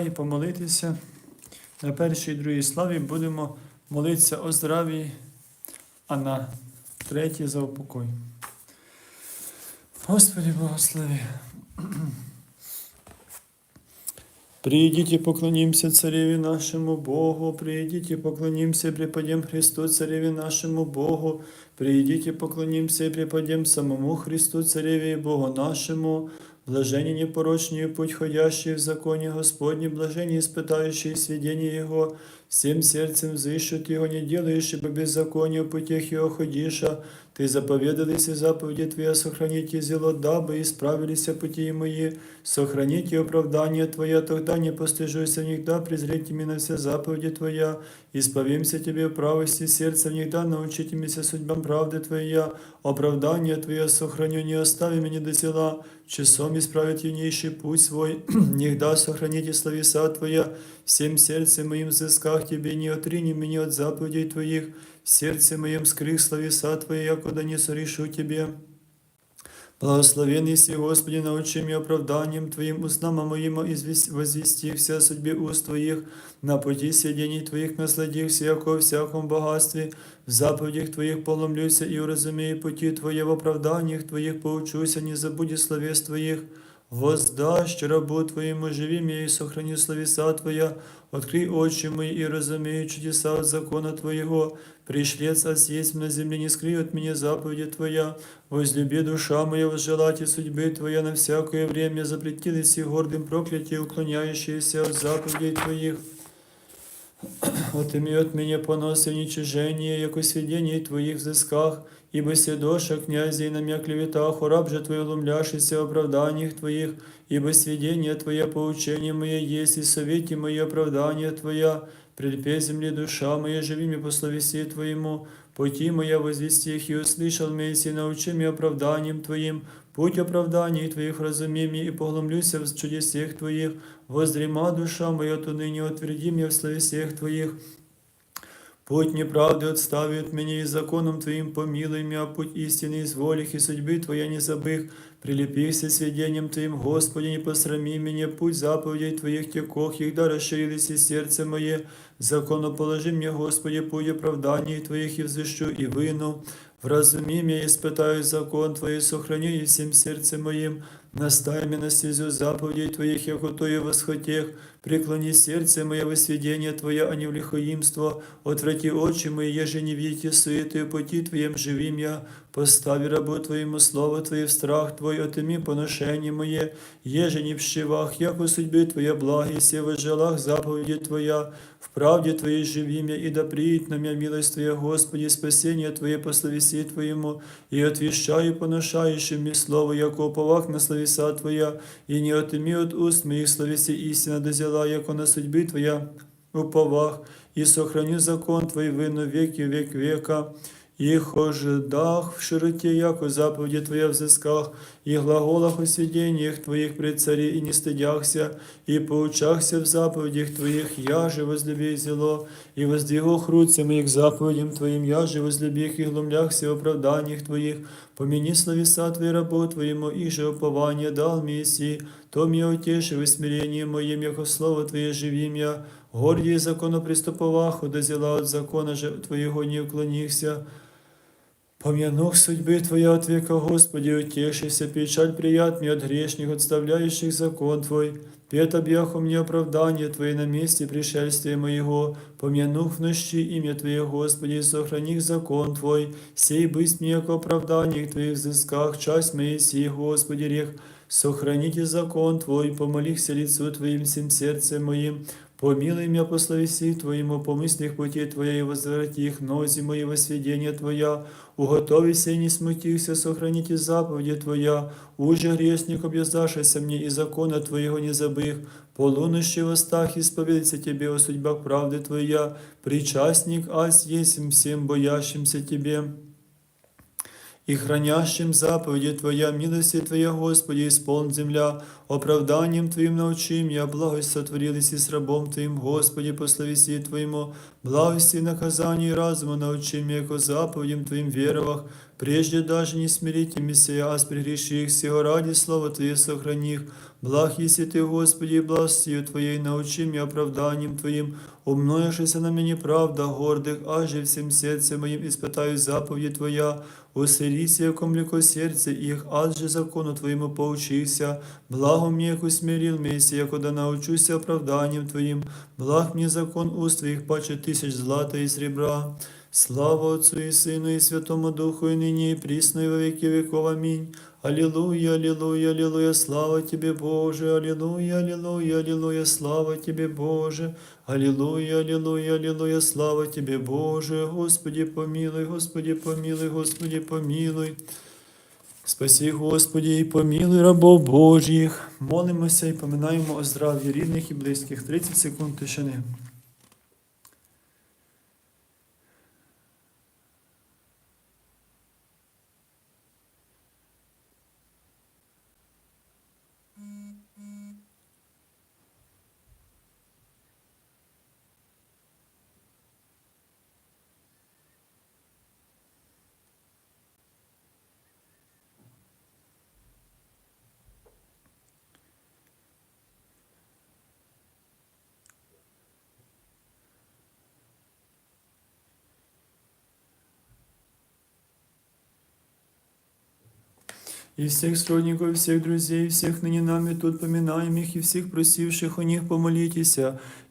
і помолитися. На першій і другій славі будемо молитися о здраві, а на третій за упокой. Господи, благослови. Придите, поклонимся Цареве нашему Богу, придите, поклонимся и преподем Христу Цареве нашему Богу, придите, поклонимся и преподем самому Христу Цареве и Богу нашему, блажение непорочні путь, ходящий в законі Господні, блажені испытающие сведения Его, всем сердцем взыщут Его, не делаешь, ибо беззаконие в путях Его ходиша, Ты заповедались и заповеди Твоя, сохраните зело, дабы исправились пути мои, сохраните оправдание Твое, тогда не постыжусь никогда, презрите меня на все заповеди Твоя, исповимся Тебе в правости сердца, никогда научите меня судьбам правды Твоя, оправдание Твое сохраню, не остави меня до села, часом исправит юнейший путь свой, никогда сохраните словеса Твоя, всем сердцем моим взысках Тебе, не отрини меня от заповедей Твоих, в сердце моем скрых словеса Твои, якуда не сорешу Тебе. Благословенный си, Господи, научи меня оправданием Твоим устам моим, извест- возвестихся о судьбе уст Твоих, на пути сведений Твоих насладихся, яко о всяком богатстве, в заповедях Твоих поломлюся и уразумею пути Твои, в оправданиях Твоих поучуся, не забуди словес Твоих. Воздашь рабу Твоему, живи меня и сохрани словеса Твоя, открой очи мои и разумею чудеса от закона Твоего, пришлец есть на земле, не скрой от меня заповеди Твоя, возлюби душа моя, возжелайте судьбы Твоя на всякое время, запретились и гордым проклятие, уклоняющиеся от заповедей Твоих. Отыми от меня понос и уничижение, яко сведений Твоих взысках, ибо седоша князей на мя клеветах, раб же Твой ломляшися в оправданиях Твоих, ибо сведение Твое поучение мое есть, и совете мои оправдание Твоя, прельпе земли душа моя, живи мне по словеси Твоему, пути моя возвести их, и услышал меня, и научи меня оправданием Твоим, путь оправданий Твоих разуми мне, и погломлюся в чудесах Твоих, воздрема душа моя, то ныне утверди меня в словесях Твоих, Путь неправды отстави от меня, и законом Твоим помилуй меня, а путь истины изволих, и судьбы Твоя не забых. Прилепихся сведением Твоим, Господи, не посрами меня, путь заповедей Твоих текох, егда расширились и сердце мое. Закону положи мне, Господи, путь оправданий Твоих, и взыщу, и выну. Вразуми меня, испытаю закон Твой, сохраню и всем сердцем моим. Настай меня на стезю заповедей Твоих, яко то и восхотех. Преклони сердце мое во сведение Твое, а не в лихоимство. Отврати очи мои, еже не видите суетою пути Твоем живим я. Постави рабу Твоему слово Твое в страх Твой, отыми поношение мое, еже не в щевах, яко судьбы Твоя благи, се в желах заповеди Твоя. В правде Твоей живим я, и да приит на меня милость Твоя, Господи, спасение Твое по словеси Твоему, и отвещаю поношающим мне слово, яко уповах на словеса Твоя, и не отыми от уст моих словеси истина дозяла, яко на судьбы Твоя уповах, и сохраню закон Твой вину веки век века. И ожидах в широте, яко заповеди Твоя в взысках, и глаголах о сведениях Твоих пред цари, и не стыдяхся, и поучахся в заповедях Твоих, я же возлюби зело, и воздвигох руцы моих заповедям Твоим, я же возлюби их, и глумляхся в оправданиях Твоих, помяни словеса Твои рабу Твоему, и же упование дал мне то мне утеши в смирении моем, яко слово Твое живим я, гордие закону приступоваху, дозела от закона же Твоего не уклонихся, Помянух судьбы Твоя от века, Господи, утешися, печаль прият мне от грешных, отставляющих закон Твой. Пет объяху мне оправдание Твое на месте пришествия моего. Помянух в ночи имя Твое, Господи, и сохраних закон Твой. Сей бысть мне к оправданиях Твоих взысках, часть моей сей, Господи, рех. Сохраните закон Твой, помолихся лицу Твоим всем сердцем моим. Помилуй меня по словеси Твоему, по мыслях пути Твоей, возврати их нози мои во сведения Твоя, уготовися и не смутихся, сохраните заповеди Твоя, уже грешник объездашься мне, и закона Твоего не забых, полунощи в устах исповедься Тебе о судьбах правды Твоя, причастник ась есть всем боящимся Тебе и хранящим заповеди Твоя, милости Твоя, Господи, исполн земля, оправданием Твоим научи меня, благость сотворились и с рабом Твоим, Господи, по словеси Твоему, благости, наказания и разуму научи меня, ко заповедям Твоим веровах, прежде даже не смирите Мессия, а прегреших сего ради слова Твое сохраних. Благ еси Ты, Господи, и благостью Твоей научи меня оправданием Твоим, умноявшися на мне правда гордых, аже всем сердцем моим испытаю заповеди Твоя, Усилися, яко млеко сердце их, ад же закону Твоему поучился, благо мне, яко смирил Мессия, яко да научуся оправданием Твоим, благ мне закон уст Твоих, паче тысяч злата и сребра. Слава Отцу и Сыну и Святому Духу, и ныне и присно, и во веки веков. Аминь. Аллилуйя, аллилуйя, аллилуйя, слава Тебе, Боже, аллилуйя, аллилуйя, аллилуйя, слава Тебе, Боже, аллилуйя, аллилуйя, аллилуйя, слава Тебе, Боже, Господи, помилуй, Господи, помилуй, Господи, помилуй. Спаси, Господи, і помилуй рабов Божих. Молимося і поминаємо о здрав'ї рідних і близьких. 30 секунд тишини. И всех сродников, и всех друзей, и всех ныне нами тут поминаемых, и всех просивших у них помолитесь,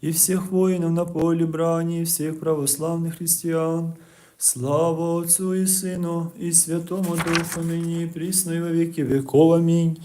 и всех воинов на поле брани, и всех православных христиан. Слава Отцу и Сыну, и Святому Духу, ныне и присно, и во веки веков. Аминь.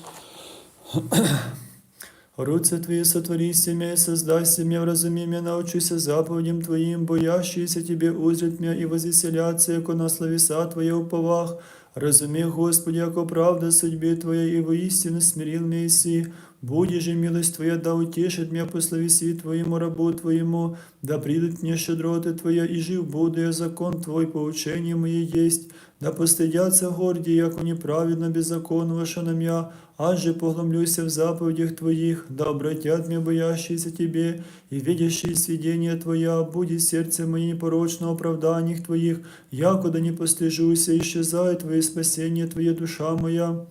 Руце Твои сотвори семя и создай семя, вразуми меня, научуся заповедям Твоим, боящиеся Тебе узрят меня и возвеселятся, яко на словеса Твои уповах. Разуми, Господи, яко правда судьбе Твоей, и воистину смирил меня иси. Же милость Твоя, да утешит меня по словеси Твоему рабу Твоему, да придут мне щедроты Твоя, и жив буду я закон Твой, поучение мое есть. Да постыдятся горді, яко неправедно ваша на мя, аж же погломлюся в заповедях Твоих, да обратят меня боящиеся Тебе, и видящие сведения Твоя, будет сердце мое непорочно оправданиях Твоих, якуда не постыжуся, исчезает Твое спасение, Твоя душа моя.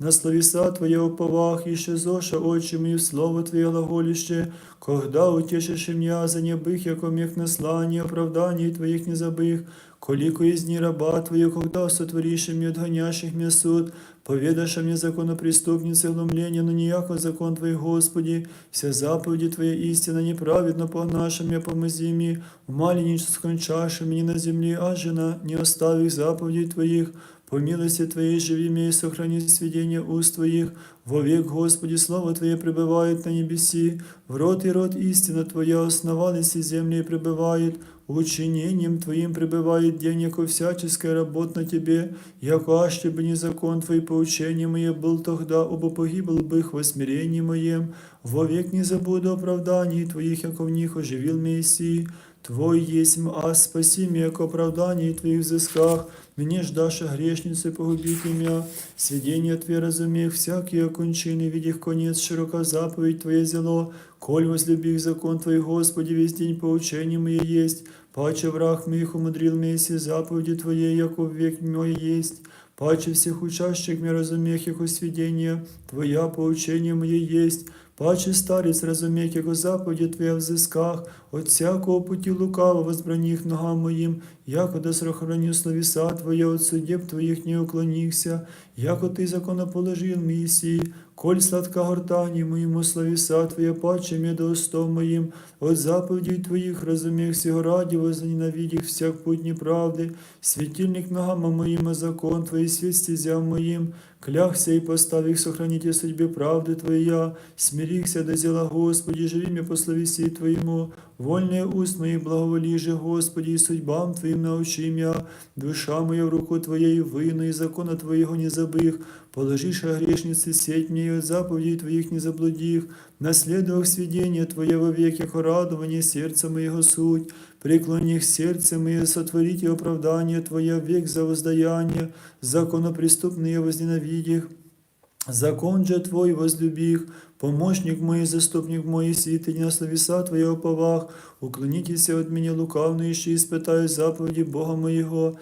На словеса Твоя уповах, исчезоша очи мои в слово Твое глаголище, когда утешишь меня за небых, яко мех наслание, оправданий Твоих не забых, колико из дни раба Твоего, когда сотворишь мне отгонящих меня суд, поведашь мне законопреступницы глумления, но ніяко закон Твой, Господи, вся заповеди Твоя истина неправедно погнаша меня помози мне, в маленечко скончаши мне на земле, а жена не оставих заповедей Твоих, по милости Твоей живи меня и сохрани сведения уст Твоих. Вовек, Господи, Слово Твое пребывает на небеси. В рот и рот истина Твоя основались и земли и пребывает. Учинением Твоим пребывает день, яко всяческая работа на Тебе, яко аще бы не закон Твой поучение мое был тогда, оба погибл бы их во смирении моем. Вовек не забуду оправданий Твоих, яко в них оживил Мессии. Твой есть а спаси меня, яко оправдание Твоих взысках, мне ждаша грешницы погубить меня, сведения Твои разумех, всякие окончины, видях конец, широка заповедь Твоя зело, коль возлюбих закон Твой, Господи, весь день поучение мое есть, паче враг моих умудрил месси заповеди Твоей, яко век мой есть, паче всех учащих мне разумех, яко сведения, Твоя поучение мое есть, Паче старець разумех, яко заповіді Твоя в зисках, от всякого путі лукаво возбраніх ногам моїм, яко да сохраню словеса Твоя, от судеб Твоїх не уклонихся, яко Ти законоположил місії, коль сладка гортані моєму словеса Твоя, паче до моїм, от заповідей Твоїх разумех сього раді, возненавидих всяк путь неправди, светильник ногам моїм, а закон Твой, свет стезям моїм, клягся и поставих сохраните судьбе правды Твоя, смирихся до дела Господи, живи мне по словеси Твоему, вольные уст мои благоволижи, Господи, и судьбам Твоим научи меня, душа моя в руку Твоей выну, и закона Твоего не забых, положишь о грешнице сеть мне, и от заповедей Твоих не заблудих, наследовав сведения Твое во веки, радование сердца моего суть, преклоних сердце мое, сотворите оправдание Твое, век за воздаяние, законопреступные возненавидих, закон же Твой возлюбих, помощник мой, заступник мой, святыня на словеса Твоего повах, уклонитесь от меня лукавно, ищи, испытаю заповеди Бога моего,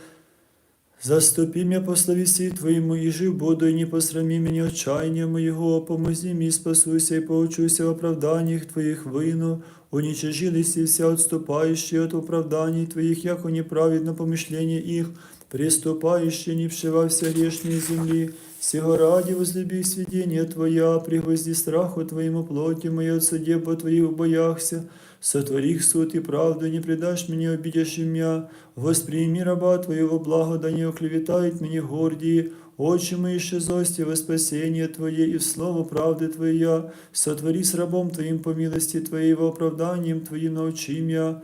Заступи меня по словеси Твоему, и жив буду, и не посрами меня отчаяния моего, помози мне, спасуйся и поучуся в оправданиях Твоих выну, уничажились и все отступающие от оправданий Твоих, яко неправедно помышление их, приступающие не вшива вся грешные земли, сего ради возлюби сведения Твоя, пригвозди страху Твоему плоти моей от суде Твоих бояхся, сотвори суд и правду, не предашь мне обидящим меня, восприми раба Твоего благо, да не оклеветает меня гордии, очи мои зости во спасение Твое и в слово правды Твоя, сотвори с рабом Твоим по милости Твоей во оправданием Твоим научи меня,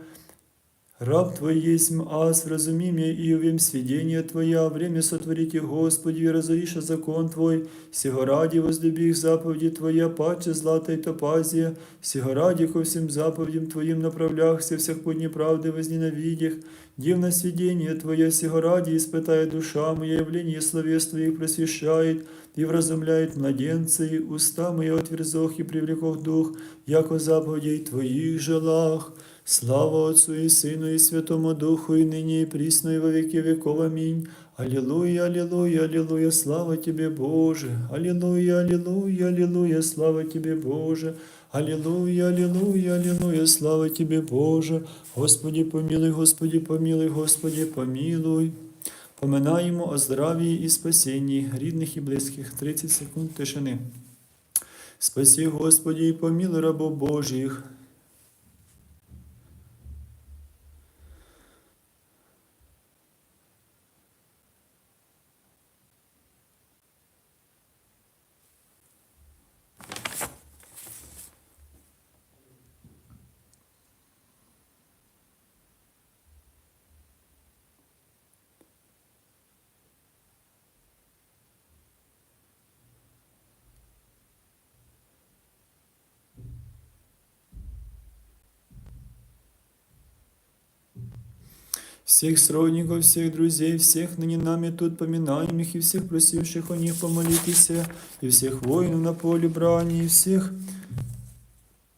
Раб Твой есть аз, вразуми меня и увим сведения Твоя, время сотворите, Господи, и разориша закон Твой, сего ради возлюби их заповеди Твоя, паче злата и топазия, сего ради ко всем заповедям Твоим направляхся, всех подни правды возненавидях, дивно сведение Твое, сего ради испытая душа моя, явление словес Твоих просвещает, и вразумляет младенца, и уста мои отверзох, и привлекох дух, яко заповедей Твоих желах. Слава Отцу и Сыну и Святому Духу, и ныне и присно, и во веки веков. Аминь. Аллилуйя, аллилуйя, аллилуйя, слава Тебе, Боже. Аллилуйя, аллилуйя, аллилуйя, слава Тебе, Боже. Аллилуйя, аллилуйя, аллилуйя, слава Тебе, Боже. Господи, помилуй, Господи, помилуй, Господи, помилуй. Поминаємо о здравії і спасінні рідних і близьких 30 секунд тишини. Спасі, Господі, і помилуй рабов Божих. Всех сродников, всех друзей, всех ныне нами тут поминаемых, и всех просивших о них помолитесь, и всех воинов на поле брани, и всех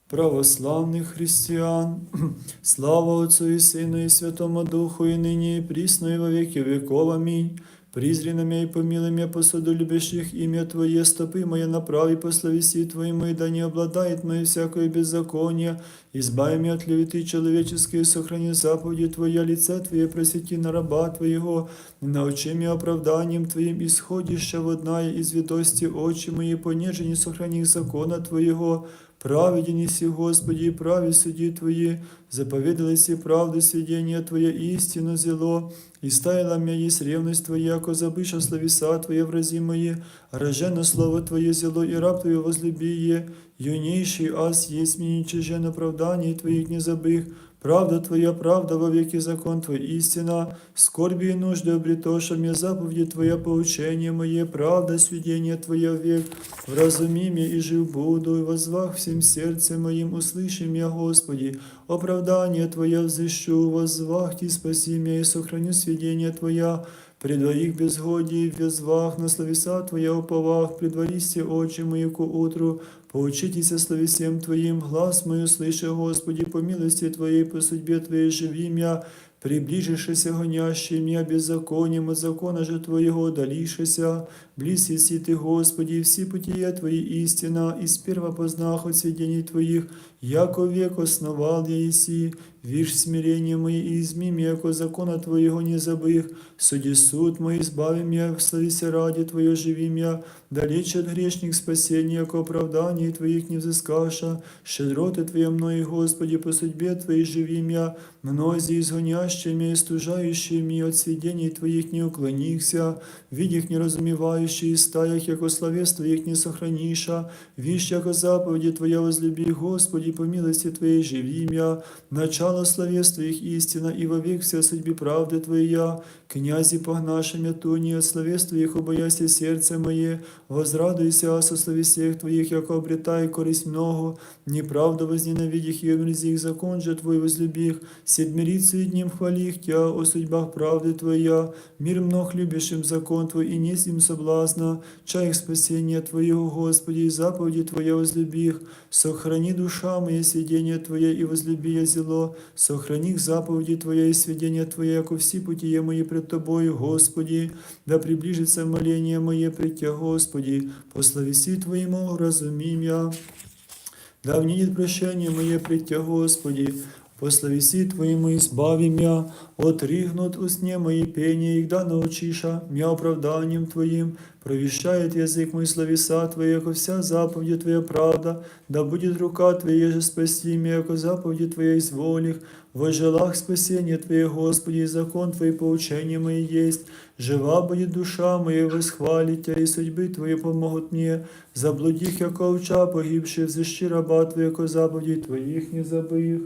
православных христиан. Слава Отцу и Сыну и Святому Духу, и ныне и присно, и во веки веков. Аминь. Призри на меня и помилуй меня по суду любящих имя Твое, стопы мои направи по словеси Твоему, и да не обладает мое всякое беззаконие. Избави меня от клеветы человеческой, и сохрани заповеди Твоя, лица Твое просвети на раба Твоего, научи меня оправданием Твоим, исходище водная из ведости очи мои, понеже не сохрани закона Твоего, Праведен иси, Господи, и прави суди Твои, заповедалась и правды сведения Твоя истину зело, и стаяла меня есть ревность Твоя, яко забыша словеса Твоя врази мои, рожено слово Твое зело, и раб Твое возлюби е, юнейший ас есть мне ничижен оправданий Твоих не забых, Правда Твоя, правда во веки закон Твой, истина, скорби и нужды обретоша мне заповеди Твоя, поучение мое, правда, сведение Твоя век, вразуми меня и жив буду, и возвах всем сердцем моим, услыши меня, Господи, оправдание Твое взыщу, возвах и спаси меня, и сохраню сведение Твоя, при двоих безгодии в вязвах, на словеса Твоя уповах, предваристи очи мои ко утру, поучитесь словесем Твоим, глаз мою услыши, Господи, по милости Твоей, по судьбе Твоей живи меня, приближишься гонящий меня беззаконием от закона же Твоего удалишися, близ еси Ты, Господи, и все путия Твои истина, и сперва познах от сведений Твоих, яко век основал я еси, вишь смирение мои и изми меня, яко закона Твоего не забых, суди суд мой, избави меня, в словесе ради Твое живи меня, далече от грешник спасения, яко оправдание Твоих не взыскаша, щедроты Твоя мною, Господи, по судьбе Твоей живи меня, мнози изгонящими и стужающими от сведений Твоих не уклонихся, видях не разумевающий и стаях, яко словес Твоих не сохраниша, вишь, яко заповеди Твоя возлюби, Господи, по милости Твоей живи начало словес Твоих истина, и вовек вся судьбе правды Твоя, князи погнашими туни, от словес Твоих обояся сердце мое, возрадуйся со словесех Твоих, яко обретай користь много, неправда возненавидих и омрези их закон же Твой возлюбих, седмирицу и днем хвалих Тя, о судьбах правды Твоя, мир мног любящим закон Твой, и не с ним собла соблазна, чай спасения Твоего, Господи, и заповеди Твоя возлюби. Сохрани душа моя сведение Твое, и возлюби я зело. Сохрани их заповеди Твоя и сведения Твоя, яко все путие мои пред Тобою, Господи. Да приближится моление мое пред Тя, Господи. По словеси Твоему разумим я. Да внидит прощение мое пред Тя, Господи. По словеси Твоему избави мя, отригнут усне мои пение, их да научиша, мя оправданием Твоим, провещает язык мой словеса Твои, яко вся заповедь Твоя правда, да будет рука Твоя же спаси меня, яко заповеди Твоя изволих, во желах спасения Твое, Господи, и закон Твой поучение мои есть, жива будет душа моя, восхвалить Тя, и судьбы Твои помогут мне, заблудих, яко овча, погибших, взыщи раба Твоя, яко заповедей Твоих не забых.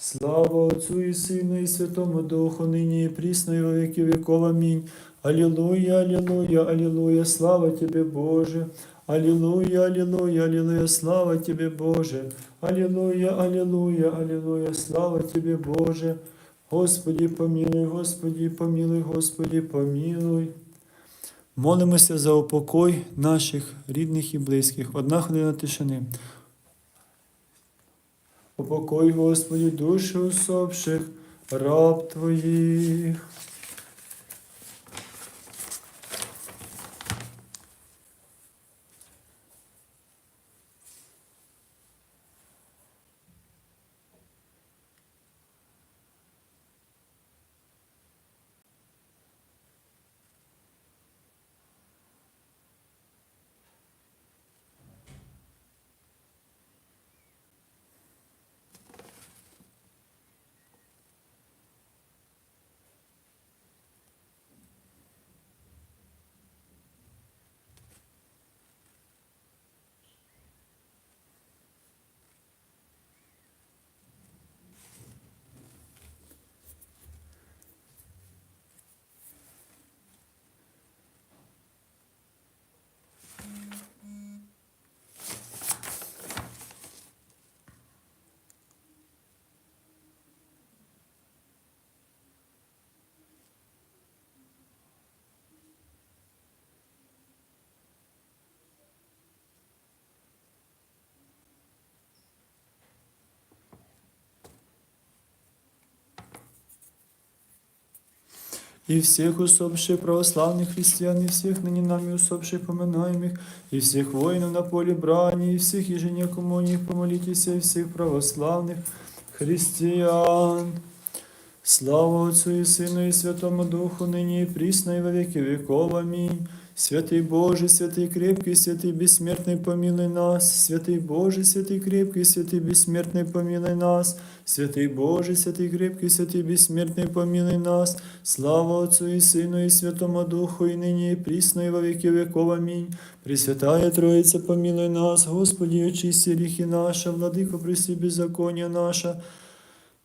Слава Отцу і Сину, і Святому Духу, нині і прісно, і во віки віков. Амінь. Алілуя, алілуя, алілуя, слава Тебе, Боже. Алілуя, алілуя, алілуя, слава Тебе, Боже. Алілуя, алілуя, алілуя, слава Тебе, Боже. Господи, помилуй, Господи, помилуй, Господи, помилуй. Молимося за упокой наших рідних і близьких. Одна хвилина тишини. Упокой, Господи, душу усопших, раб Твоїх. И всех усопших православных христиан, и всех ныне нами усопших поминаемых, и всех воинов на поле брани, и всех еженекому о них помолитесь, и всех православных христиан. Слава Отцу и Сыну и Святому Духу, ныне и присно и во веки веков. Аминь. Святий Боже, святий крепкий, святий безсмертний, помилуй нас, святий Боже, святий крепкий, святий безсмертний, помилуй нас, святий Боже, святий крепкий, святий безсмертний, помилуй нас, слава Отцу і Сину, і Святому Духу, і нині, і прісно, і во віки веков. Амінь. Пресвятая Троїця, помилуй нас, Господи, очисти ріхи наша, владико, прости беззаконня наша,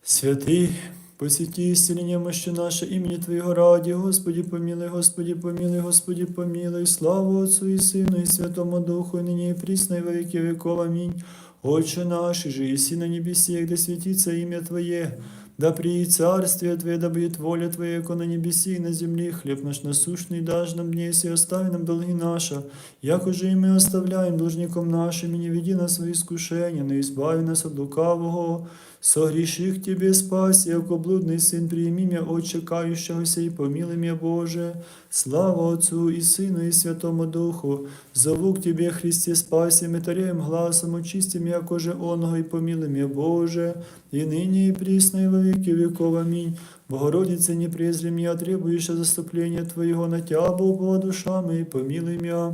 святий. Посвяти ісцілення мощі наше імені Твоєго раді, Господі помілий, Господі помілий, Господі помілий, славу Отцу і Сину, і Святому Духу, і нині, і прісно, і во віки віков. Амінь. Отче наш, же ісі на небесі, як да святиться ім'я Твоє, да приїдь царствие Твое, да будет воля Твоя, яко на небесі, і на землі, хліб наш насущний даж нам днесь, остави нам долги наша, як уже і ми оставляємо должником нашим, і не веди нас в искушення, не избави нас от лукавого. Согріших Тебе спаси, яко блудний син, прийми м'я Отче кающогося і помилуй м'я Боже. Слава Отцу і Сину, і Святому Духу. Зову к Тебе, Христе, спаси, метарем гласом, очистим, якоже оного, і помилуй м'я Боже, і нині, і присно, і во веки веков. Амінь. Богородице, не презри меня, требующее заступления Твоего на Тя, Бога душами, и помилуй меня.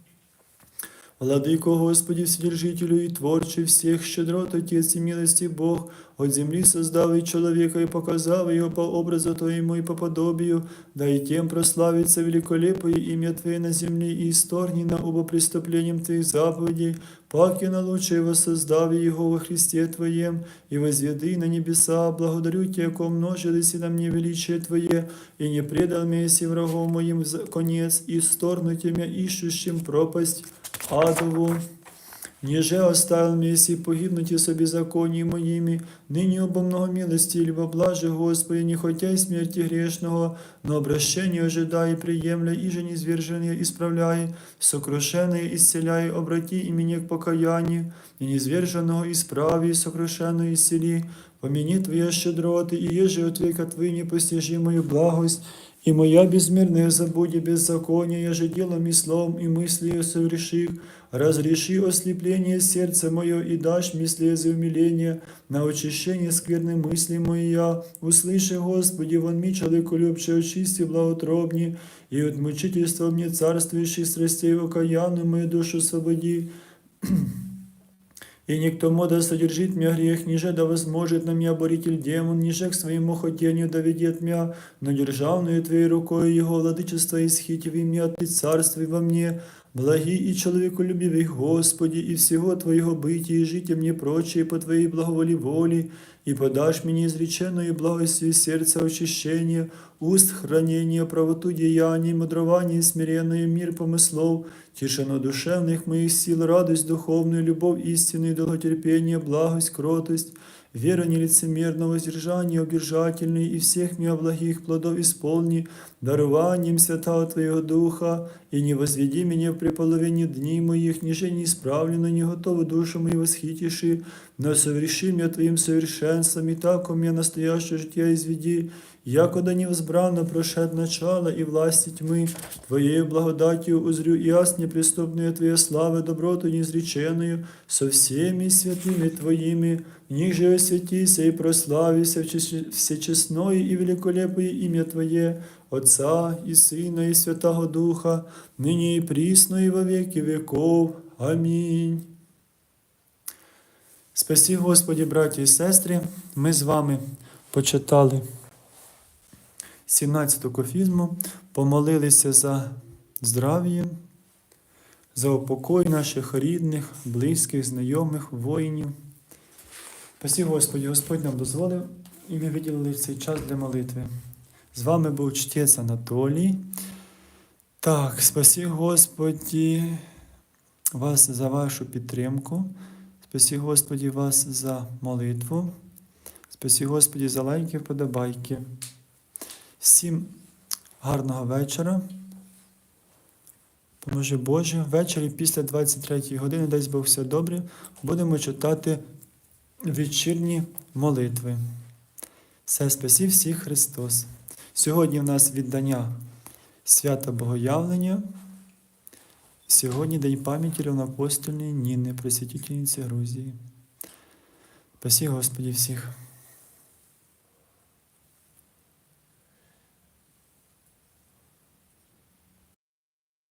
Владыко Господи, Вседержителю и Творче всех, щедрот Отец и милости Бог, от земли создав и человека и показав его по образу Твоему и по подобию, да и тем прославится великолепое имя Твое на земле и исторгни на оба преступлением Твоих заповедей, паки на лучшее воссоздави Его во Христе Твоем, и возведы на небеса, благодарю Тебя, ко множились и на мне величие Твое, и не предал меня врагом моим конец, и сторнуть меня ищущим пропасть адову. Ніже оставил місі погибнуть і собі законі моїми, нині обо много милості, либо блаже Господи, не хотя и смерти грешного, но обращение ожидай, приемля, и же низверженные исправляй, сокрушенные исцеляй, обрати и меня к покаянию, и низверженного исправи, сокрушенного исцели, помяни Твоя щедроты, и еже от века Твои непостижимую благость, и моя безмерная забуде беззакония, я же делом и словом и мыслью совершив, разреши ослепление сердца мое и дашь мне слезы умиления на очищение скверной мысли моя. Услыши, Господи, вон ми человеколюбче очисти благотробни, и от мучительства мне царствующих страстей окаянную мою душу освободи. И никто мода содержит меня грех, ниже да возможет на меня боритель демон, ниже к своему хотению доведет меня, но державную Твоей рукой Его владычество исхитив меня, Ты царствуй во мне, благий и человеколюбивый Господи, и всего Твоего бытия и жития мне прочее по Твоей благоволи воли, и подашь мне изреченную благостью сердца очищения, уст хранения, правоту деяний, мудрование смиренное, мир помыслов, тишину душевных моих сил, радость духовную, любовь истинную, долготерпение, благость, кротость, вера нелицемерного воздержания, обдержательный и всех меня благих плодов исполни, дарованием святого Твоего Духа, и не возведи меня в преполовине дней моих, ниже не исправлено, не готовы душу мою восхитиши, но соверши меня Твоим совершенством, и так у меня настоящее житие изведи, якода невозбранно прошед начало и власти тьмы, Твоею благодатью узрю и яс неприступную Твоей славы, доброту неизреченную, со всеми святыми Твоими, них же освятися и прославися всечестное и великолепное имя Твое, Отца и Сына и Святого Духа, ныне и присно и во веки веков. Амінь. Спасі, Господі, браті і сестри, ми з вами почитали 17-ту кофізму, помолилися за здрав'я, за упокой наших рідних, близьких, знайомих, воїнів. Спасі, Господі, Господь нам дозволив, і ми виділили цей час для молитви. З вами був чтець Анатолій. Так, спасі Господі вас за вашу підтримку. Спасі Господі вас за молитву. Спасі Господі за лайки, вподобайки. Всім гарного вечора. Поможе Боже, ввечері після 23 години, дасть Бог все добре, будемо читати вечірні молитви. Все спасі всіх Христос. Сьогодні в нас віддання свята Богоявлення. Сьогодні День пам'яті рівноапостольної Ніни, просвітительниці Грузії. Спасі Господі всіх.